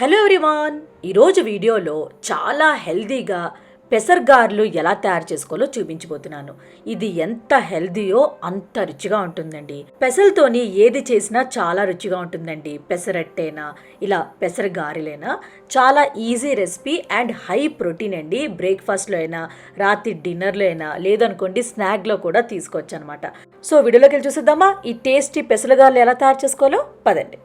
Hello everyone. ఈరోజు వీడియోలో చాలా హెల్దీగా పెసర్గార్లు ఎలా తయారు చేసుకోవాలో చూపించబోతున్నాను. ఇది ఎంత హెల్దీయో అంత రుచిగా ఉంటుందండి. పెసలతోని ఏది చేసినా చాలా రుచిగా ఉంటుందండి. పెసరట్టేనా ఇలా పెసరగారెలైనా చాలా easy recipe and high protein అండి. బ్రేక్ఫాస్ట్లో అయినా రాత్రి డిన్నర్లో అయినా లేదనుకోండి స్నాక్లో కూడా తీసుకోవచ్చు అనమాట సో వీడియోలోకి వెళ్ళి చూసేద్దామా? ఈ టేస్టీ పెసరగారులు ఎలా తయారు చేసుకోవాలో? పదండి.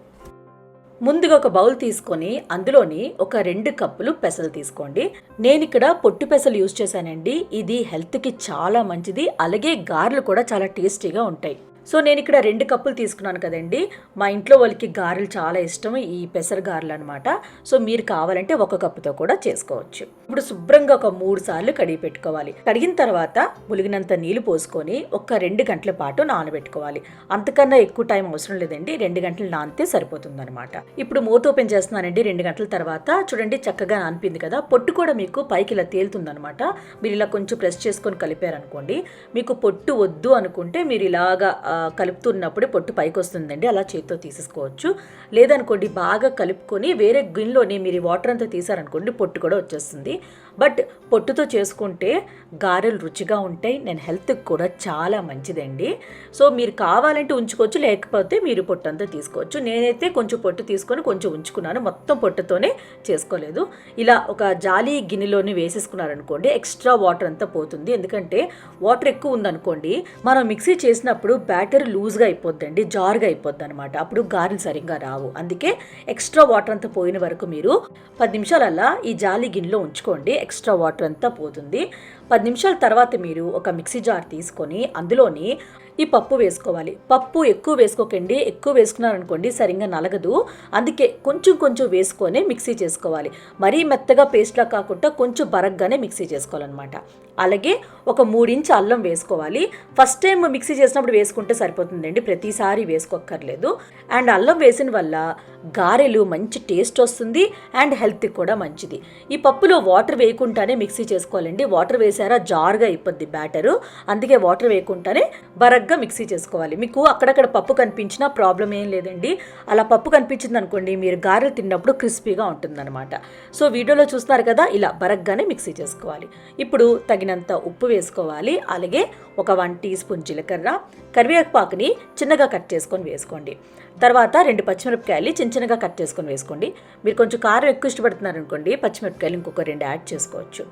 ముందుగా ఒక బౌల్ తీసుకొని అందులోని ఒక రెండు కప్పులు పెసలు తీసుకోండి. నేను ఇక్కడ పొట్టు పెసలు యూజ్ చేశానండి. ఇది హెల్త్కి చాలా మంచిది. అలాగే గారెలు కూడా చాలా టేస్టీగా ఉంటాయి. సో నేను ఇక్కడ రెండు కప్పులు తీసుకున్నాను కదండి. మా ఇంట్లో వాళ్ళకి గారెలు చాలా ఇష్టం ఈ పెసర గారెలు అనమాట సో మీరు కావాలంటే ఒక కప్పుతో కూడా చేసుకోవచ్చు. ఇప్పుడు శుభ్రంగా ఒక మూడు సార్లు కడిగి పెట్టుకోవాలి. కడిగిన తర్వాత ములిగినంత నీళ్ళు పోసుకొని ఒక రెండు గంటల పాటు నానబెట్టుకోవాలి. అంతకన్నా ఎక్కువ టైం అవసరం లేదండి. రెండు గంటలు నానితే సరిపోతుంది అనమాట ఇప్పుడు మూత ఓపెన్ చేస్తున్నానండి రెండు గంటల తర్వాత. చూడండి చక్కగా నానిపింది కదా. పొట్టు కూడా మీకు పైకి ఇలా తేలుతుందనమాట మీరు ఇలా కొంచెం ప్రెస్ చేసుకొని కలిపారనుకోండి మీకు పొట్టు వద్దు అనుకుంటే మీరు ఇలాగా కలుపుతున్నప్పుడు పొట్టు పైకి వస్తుందండి అలా చేతితో తీసేసుకోవచ్చు. లేదనుకోండి బాగా కలుపుకొని వేరే గిన్నెలోనే మీరు వాటర్ అంతా తీసారనుకోండి పొట్టు కూడా వచ్చేస్తుంది. బట్ పొట్టుతో చేసుకుంటే గారెలు రుచిగా ఉంటాయి. నేను హెల్త్కి కూడా చాలా మంచిదండి. సో మీరు కావాలంటే ఉంచుకోవచ్చు లేకపోతే మీరు పొట్టు అంతా తీసుకోవచ్చు. నేనైతే కొంచెం పొట్టు తీసుకొని కొంచెం ఉంచుకున్నాను. మొత్తం పొట్టుతోనే చేసుకోలేదు. ఇలా ఒక జాలి గిన్నెలోని వేసేసుకున్నారనుకోండి ఎక్స్ట్రా వాటర్ అంతా పోతుంది. ఎందుకంటే వాటర్ ఎక్కువ ఉందనుకోండి మనం మిక్సీ చేసినప్పుడు బ్యాటర్ లూజ్గా అయిపోద్దండి జార్గా అయిపోద్ది అనమాట అప్పుడు గారెలు సరిగ్గా రావు. అందుకే ఎక్స్ట్రా వాటర్ అంతా పోయిన వరకు మీరు పది నిమిషాలల్లా ఈ జాలి గిన్నెలో ఉంచుకోండి. ఎక్స్ట్రా వాటర్ అంతా పోతుంది. పది నిమిషాల తర్వాత మీరు ఒక మిక్సీ జార్ తీసుకొని అందులోని ఈ పప్పు వేసుకోవాలి. పప్పు ఎక్కువ వేసుకోకండి. ఎక్కువ వేసుకున్నారనుకోండి సరిగ్గా నలగదు. అందుకే కొంచెం కొంచెం వేసుకొని మిక్సీ చేసుకోవాలి. మరీ మెత్తగా పేస్ట్లా కాకుండా కొంచెం బరగ్గానే మిక్సీ చేసుకోవాలన్నమాట. అలాగే ఒక మూడించి అల్లం వేసుకోవాలి. ఫస్ట్ టైం మిక్సీ చేసినప్పుడు వేసుకుంటే సరిపోతుందండి. ప్రతిసారి వేసుకోక్కర్లేదు. అండ్ అల్లం వేసిన వల్ల గారెలు మంచి టేస్ట్ వస్తుంది అండ్ హెల్త్కి కూడా మంచిది. ఈ పప్పులో వాటర్ వేయకుండానే మిక్సీ చేసుకోవాలండి. వాటర్ వేసారా జార్గా అయిపోద్ది బ్యాటరు అందుకే వాటర్ వేయకుండానే బరగ్గా మిక్సీ చేసుకోవాలి. మీకు అక్కడక్కడ పప్పు కనిపించినా ప్రాబ్లం ఏం లేదండి. అలా పప్పు కనిపించింది అనుకోండి మీరు గారెలు తిన్నప్పుడు క్రిస్పీగా ఉంటుందన్నమాట. సో వీడియోలో చూస్తున్నారు కదా ఇలా బరగ్గానే మిక్సీ చేసుకోవాలి. ఇప్పుడు తగినంత ఉప్పు వేసుకోవాలి. అలాగే ఒక వన్ టీ స్పూన్ జీలకర్ర. కరివేపాకుని చిన్నగా కట్ చేసుకొని వేసుకోండి. తర్వాత రెండు పచ్చిమిరపకాయలు చిన్న చిన్నగా కట్ చేసుకొని వేసుకోండి. మీరు కొంచెం కారం ఎక్కువ ఇష్టపడుతున్నారు అనుకోండి పచ్చిమిరపకాయలు ఇంకొక రెండు యాడ్ చేసుకోవచ్చు.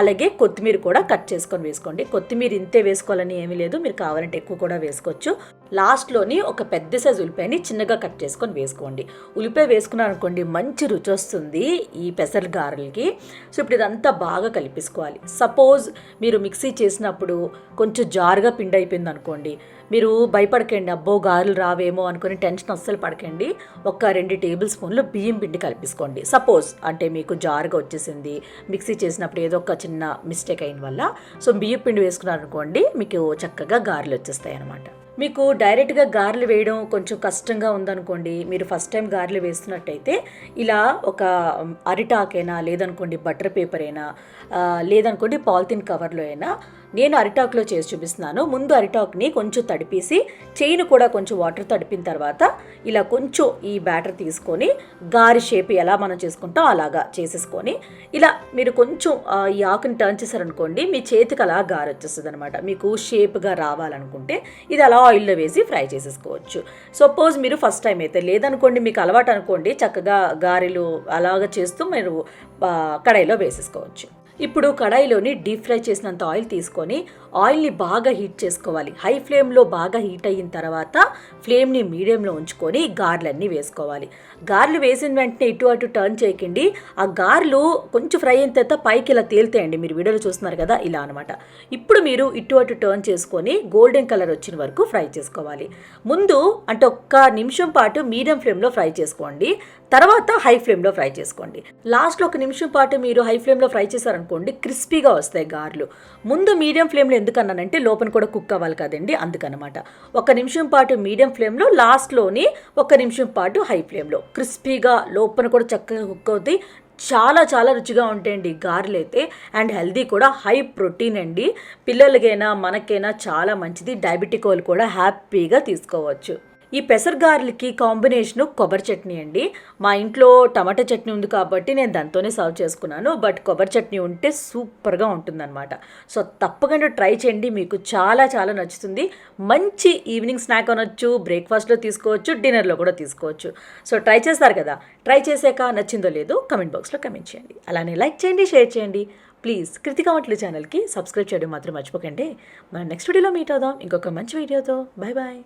అలాగే కొత్తిమీర కూడా కట్ చేసుకొని వేసుకోండి. కొత్తిమీర ఇంతే వేసుకోవాలని ఏమీ లేదు మీరు కావాలంటే ఎక్కువ కూడా వేసుకోవచ్చు. లాస్ట్లోని ఒక పెద్ద సైజు ఉల్లిపాయని చిన్నగా కట్ చేసుకొని వేసుకోండి. ఉల్లిపాయ వేసుకున్నారు అనుకోండి మంచి రుచి వస్తుంది ఈ పెసర గారెలకి. సో ఇప్పుడు ఇదంతా బాగా కలిపేసుకోవాలి. సపోజ్ మీరు మిక్సీ చేసినప్పుడు కొంచెం జారుగా పిండి అయిపోయింది అనుకోండి మీరు భయపడకండి అబ్బో గారెలు రావేమో అనుకుని టెన్షన్ అస్సలు పడకండి. ఒక రెండు టేబుల్ స్పూన్లు బియ్యం పిండి కలిపేసుకోండి. సపోజ్ అంటే మీకు జారుగా వచ్చేసింది మిక్సీ చేసినప్పుడు ఏదో ఒక చిన్న మిస్టేక్ అయిన వల్ల. సో బియ్యం పిండి వేసుకున్నారనుకోండి మీకు చక్కగా గారెలు వచ్చేస్తాయి అనమాట మీకు డైరెక్ట్గా గారెలు వేయడం కొంచెం కష్టంగా ఉందనుకోండి మీరు ఫస్ట్ టైం గారెలు వేస్తున్నట్టయితే ఇలా ఒక అరిటాకైనా లేదనుకోండి బటర్ పేపర్ అయినా లేదనుకోండి పాలిథిన్ కవర్లో అయినా నేను అరిటాకులో చేసి చూపిస్తున్నాను. ముందు అరిటాక్ని కొంచెం తడిపేసి చేయిని కూడా కొంచెం వాటర్ తడిపిన తర్వాత ఇలా కొంచెం ఈ బ్యాటర్ తీసుకొని గారి షేప్ ఎలా మనం చేసుకుంటాం అలాగా చేసేసుకొని ఇలా మీరు కొంచెం ఈ ఆకుని టర్న్ చేశారనుకోండి మీ చేతికి అలా గారు వచ్చేస్తుంది అనమాట మీకు షేప్గా రావాలనుకుంటే ఇది అలా ఆయిల్లో వేసి ఫ్రై చేసేసుకోవచ్చు. సపోజ్ మీరు ఫస్ట్ టైం అయితే లేదనుకోండి మీకు అలవాటు అనుకోండి చక్కగా గారెలు అలాగ చేస్తూ మీరు కడాయిలో వేసేసుకోవచ్చు. ఇప్పుడు కడాయిలోని డీప్ ఫ్రై చేసినంత ఆయిల్ తీసుకొని ఆయిల్ని బాగా హీట్ చేసుకోవాలి. హై ఫ్లేమ్లో బాగా హీట్ అయిన తర్వాత ఫ్లేమ్ని మీడియంలో ఉంచుకొని గార్లన్నీ వేసుకోవాలి. గార్లు వేసిన వెంటనే ఇటు అటు టర్న్ చేయకండి. ఆ గార్లు కొంచెం ఫ్రై అయిన తర్వాత పైకి ఇలా తేలితేయండి. మీరు వీడియోలో చూస్తున్నారు కదా ఇలా అనమాట ఇప్పుడు మీరు ఇటు అటు టర్న్ చేసుకొని గోల్డెన్ కలర్ వచ్చిన వరకు ఫ్రై చేసుకోవాలి. ముందు అంటే ఒక్క నిమిషం పాటు మీడియం ఫ్లేమ్లో ఫ్రై చేసుకోండి. తర్వాత హై ఫ్లేమ్లో ఫ్రై చేసుకోండి. లాస్ట్లో ఒక నిమిషం పాటు మీరు హై ఫ్లేమ్లో ఫ్రై అనుకోండి క్రిస్పీగా వస్తాయి గార్లు. ముందు మీడియం ఫ్లేమ్లో ఎందుకన్నానంటే లోపల కూడా కుక్ అవ్వాలి కదండి అందుకనమాట. ఒక నిమిషం పాటు మీడియం ఫ్లేమ్లో లాస్ట్లోని ఒక నిమిషం పాటు హై ఫ్లేమ్లో. క్రిస్పీగా లోపల కూడా చక్కగా కుక్ అవుతాయి. చాలా చాలా రుచిగా ఉంటాయండి గారెలు అయితే. అండ్ హెల్దీ కూడా హై ప్రోటీన్ అండి. పిల్లలకైనా మనకైనా చాలా మంచిది. డయాబెటిక్ వాళ్ళు కూడా హ్యాపీగా తీసుకోవచ్చు. ఈ పెసరగారెలకి కాంబినేషను కొబ్బరి చట్నీ అండి. మా ఇంట్లో టమాటా చట్నీ ఉంది కాబట్టి నేను దాంతోనే సర్వ్ చేసుకున్నాను. బట్ కొబ్బరి చట్నీ ఉంటే సూపర్గా ఉంటుందన్నమాట. సో తప్పకుండా ట్రై చేయండి. మీకు చాలా చాలా నచ్చుతుంది. మంచి ఈవినింగ్ స్నాక్ అనొచ్చు బ్రేక్ఫాస్ట్లో తీసుకోవచ్చు డిన్నర్లో కూడా తీసుకోవచ్చు. సో ట్రై చేస్తారు కదా. ట్రై చేసాక నచ్చిందో లేదో కమెంట్ బాక్స్లో కమెంట్ చేయండి. అలానే లైక్ చేయండి షేర్ చేయండి. ప్లీజ్ కృతిక వంటలు ఛానల్కి సబ్స్క్రైబ్ చేయడం మాత్రం మర్చిపోకండి. మనం నెక్స్ట్ వీడియోలో మీట్ అవుదాం. ఇంకొక మంచి వీడియోతో. Bye bye